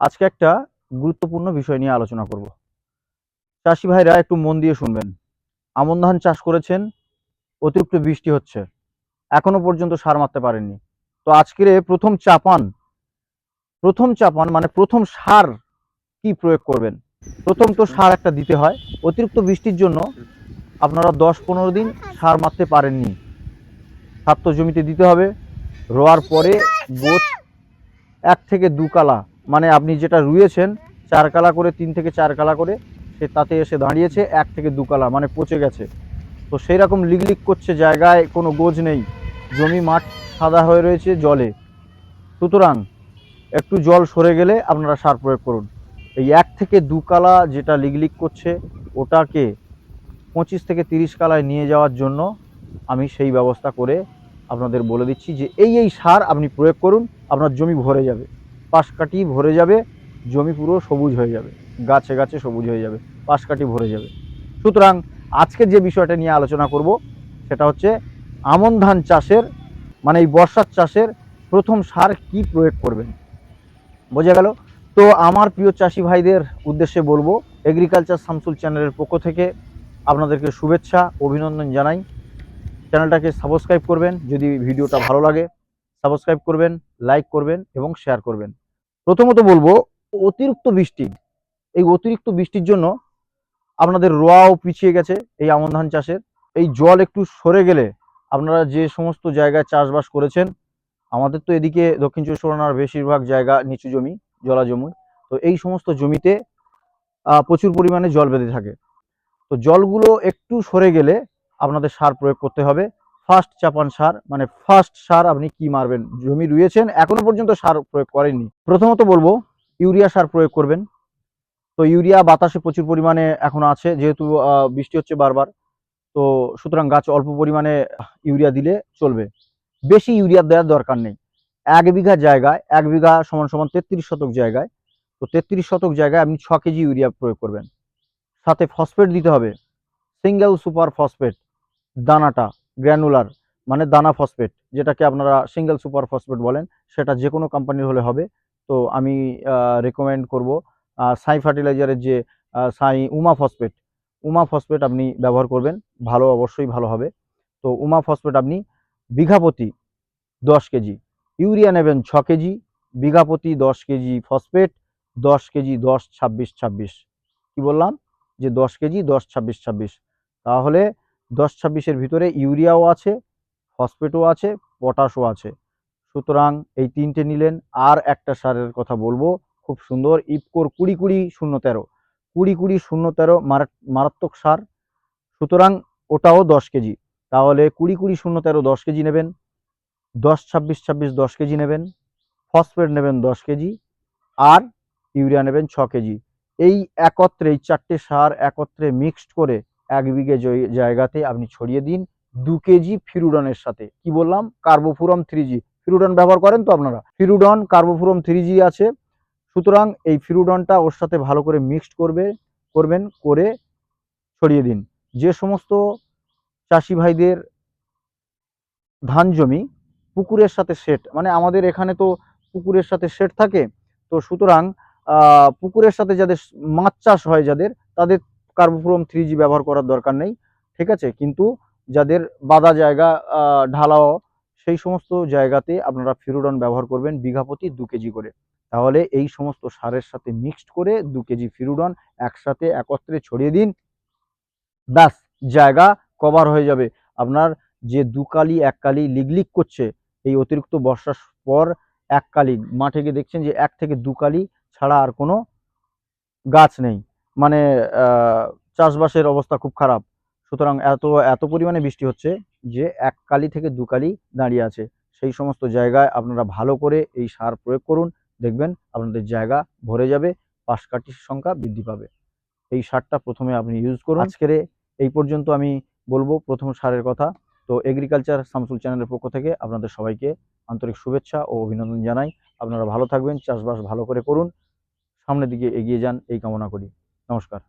আজকে একটা গুরুত্বপূর্ণ বিষয় নিয়ে আলোচনা করব। চাষি ভাইরা একটু মন দিয়ে শুনবেন। আমন ধান চাষ করেছেন, অতিরিক্ত বৃষ্টি হচ্ছে। এখনও পর্যন্ত সার মারতে পারেননি। তো আজকের প্রথম চাপান প্রথম চাপান মানে প্রথম সার কি প্রয়োগ করবেন? প্রথম তো সার একটা দিতে হয়। অতিরিক্ত বৃষ্টির জন্য আপনারা দশ পনেরো দিন সার মারতে পারেননি। সার তো জমিতে দিতে হবে। রোয়ার পরে গোছ এক থেকে দু কালা মানে আপনি যেটা রুয়েছেন, চার কালা করে, তিন থেকে চার কালা করে, সে তাতে এসে দাঁড়িয়েছে, এক থেকে দু কালা মানে পচে গেছে। তো সেই রকম লিগলিক করছে জায়গায়, কোনো গোজ নেই। জমি মাঠ সাদা হয়ে রয়েছে জলে। সুতরাং একটু জল সরে গেলে আপনারা সার প্রয়োগ করুন। এই এক থেকে দু কালা যেটা লিগলিক করছে, ওটাকে পঁচিশ থেকে তিরিশ কালায় নিয়ে যাওয়ার জন্য আমি সেই ব্যবস্থা করে আপনাদের বলে দিচ্ছি যে এই এই সার আপনি প্রয়োগ করুন, আপনার জমি ভরে যাবে। পাশ কাটি ভরে যাবে, জমি পুরো সবুজ হয়ে যাবে, গাছে গাছে সবুজ হয়ে যাবে পাশ কাটি ভরে যাবে। সুতরাং আজকে যে বিষয়টা নিয়ে আলোচনা করব, সেটা হচ্ছে আমন ধান চাষের মানে এই বর্ষার চাষের প্রথম সার কি প্রয়োগ করবেন? বোঝা গেল? তো আমার প্রিয় চাষি ভাইদের উদ্দেশ্যে বলব এগ্রিকালচার শামসুল চ্যানেলের পক্ষ থেকে আপনাদেরকে শুভেচ্ছা, অভিনন্দন জানাই। চ্যানেলটাকে সাবস্ক্রাইব করবেন, যদি ভিডিওটা ভালো লাগে সাবস্ক্রাইব করবেন লাইক করবেন এবং শেয়ার করবেন। প্রথমত বলব, অতিরিক্ত বৃষ্টি, এই অতিরিক্ত বৃষ্টির জন্য আপনাদের রোয়াও পিছিয়ে গেছে এই আমন ধান চাষের। এই জল একটু সরে গেলে আপনারা যে সমস্ত জায়গায় চাষবাস করেছেন, আমাদের তো এদিকে দক্ষিণ চব্বিশ পরগনার বেশিরভাগ জায়গা নিচু জমি জলা জমি তো এই সমস্ত জমিতে প্রচুর পরিমাণে জল বেঁধে থাকে। তো জলগুলো একটু সরে গেলে আপনাদের সার প্রয়োগ করতে হবে। ফার্স্ট চাপান সার মানে ফার্স্ট সার আপনি কি মারবেন? জমি রুয়েছেন এখনও পর্যন্ত সার প্রয়োগ করেননি। প্রথমত বলব, ইউরিয়া সার প্রয়োগ করবেন। তো ইউরিয়া বাতাসে প্রচুর পরিমাণে এখন আছে, যেহেতু বৃষ্টি হচ্ছে বারবার। তো সুতরাং গাছ অল্প পরিমাণে ইউরিয়া দিলে চলবে। বেশি ইউরিয়া দেওয়ার দরকার নেই। এক বিঘা জায়গায়, এক বিঘা সমান সমান তেত্রিশ শতক জায়গায়, তো তেত্রিশ শতক জায়গায় আপনি ছ কেজি ইউরিয়া প্রয়োগ করবেন। সাথে ফসফেট দিতে হবে। সিঙ্গেল সুপার ফসফেট দানাটা। গ্র্যানুলার মানে দানা ফসফেট যেটাকে আপনারা সিঙ্গেল সুপার ফসফেট বলেন, সেটা যে কোনো কোম্পানির হলে হবে। তো আমি রেকমেন্ড করব সাই ফার্টিলাইজারের যে সাই উমা ফসফেট উমা ফসফেট আপনি ব্যবহার করবেন, ভালো অবশ্যই ভালো হবে। তো উমা ফসফেট আপনি বিঘাপতি দশ কেজি, ইউরিয়া নেবেন ছ কেজি বিঘাপতি দশ কেজি ফসফেট দশ কেজি দশ ছাব্বিশ ছাব্বিশ। কি বললাম? যে দশ কেজি দশ ছাব্বিশ ছাব্বিশ। তাহলে দশ ছাব্বিশের ভিতরে ইউরিয়াও আছে, ফসফেটও আছে, পটাশও আছে। সুতরাং এই তিনটে নিলেন, আর একটা সারের কথা বলব, খুব সুন্দর ইপকোর কুড়ি কুড়ি শূন্য তেরো। কুড়ি কুড়ি শূন্য তেরো মারাত- মারাত্মক সার। সুতরাং ওটাও দশ কেজি। তাহলে কুড়ি কুড়ি শূন্য তেরো দশ কেজি নেবেন দশ ছাব্বিশ ছাব্বিশ দশ কেজি নেবেন, ফসফেট নেবেন দশ কেজি, আর ইউরিয়া নেবেন ছ কেজি। এই একত্রে, এই চারটে সার একত্রে মিক্সড করে এক বিঘে জয়- জায়গাতে আপনি ছড়িয়ে দিন দু কেজি ফিরুডনের সাথে। কি বললাম? কার্বোফুরম থ্রি জি। ফিরুডন ব্যবহার করেন তো আপনারা? ফিরুডন, কার্বোফুরম থ্রি জি আছে। সুতরাং এই ফিরুডনটা ওর সাথে ভালো করে মিক্সড করবে, করবেন, করে ছড়িয়ে দিন। যে সমস্ত চাষি ভাইদের ধান জমি পুকুরের সাথে সেট মানে আমাদের এখানে তো পুকুরের সাথে সেট থাকে, তো সুতরাং পুকুরের সাথে যাদের মাছ চাষ হয় যাদের, তাদের কার্বোফ্রম থ্রি জি ব্যবহার করার দরকার নেই, ঠিক আছে? কিন্তু যাদের বাদা জায়গা ঢালাও, সেই সমস্ত জায়গাতে আপনারা ফিরোডন ব্যবহার করবেন বিঘা প্রতি দু কেজি করে। তাহলে এই সমস্ত সারের সাথে মিক্সড করে দু কেজি ফিরুডন একসাথে একত্রে ছড়িয়ে দিন, ব্যাস, জায়গা কভার হয়ে যাবে। আপনার যে দু কালি, এক কালি লিগলিক করছে, এই অতিরিক্ত বর্ষার পর এক কালি, মাঠে গিয়ে দেখছেন যে এক থেকে দু কালি ছাড়া আর কোনো গাছ নেই। মানে চাষবাসের অবস্থা খুব খারাপ। সুতরাং এত এত পরিমাণে বৃষ্টি হচ্ছে যে এক কালি থেকে দু কালি দাঁড়িয়ে আছে। সেই সমস্ত জায়গায় আপনারা ভালো করে এই সার প্রয়োগ করুন। দেখবেন আপনাদের জায়গা ভরে যাবে পাশ পাশকাঠির সংখ্যা বৃদ্ধি পাবে। এই সারটা প্রথমে আপনি ইউজ করুন। আজকের এই পর্যন্ত আমি বলব প্রথম সারের কথা। তো এগ্রিকালচার সামসুল চ্যানেলের পক্ষ থেকে আপনাদের সবাইকে আন্তরিক শুভেচ্ছা ও অভিনন্দন জানাই। আপনারা ভালো থাকবেন চাষবাস ভালো করে করুন। সামনের দিকে এগিয়ে যান এই কামনা করি। নমস্কার।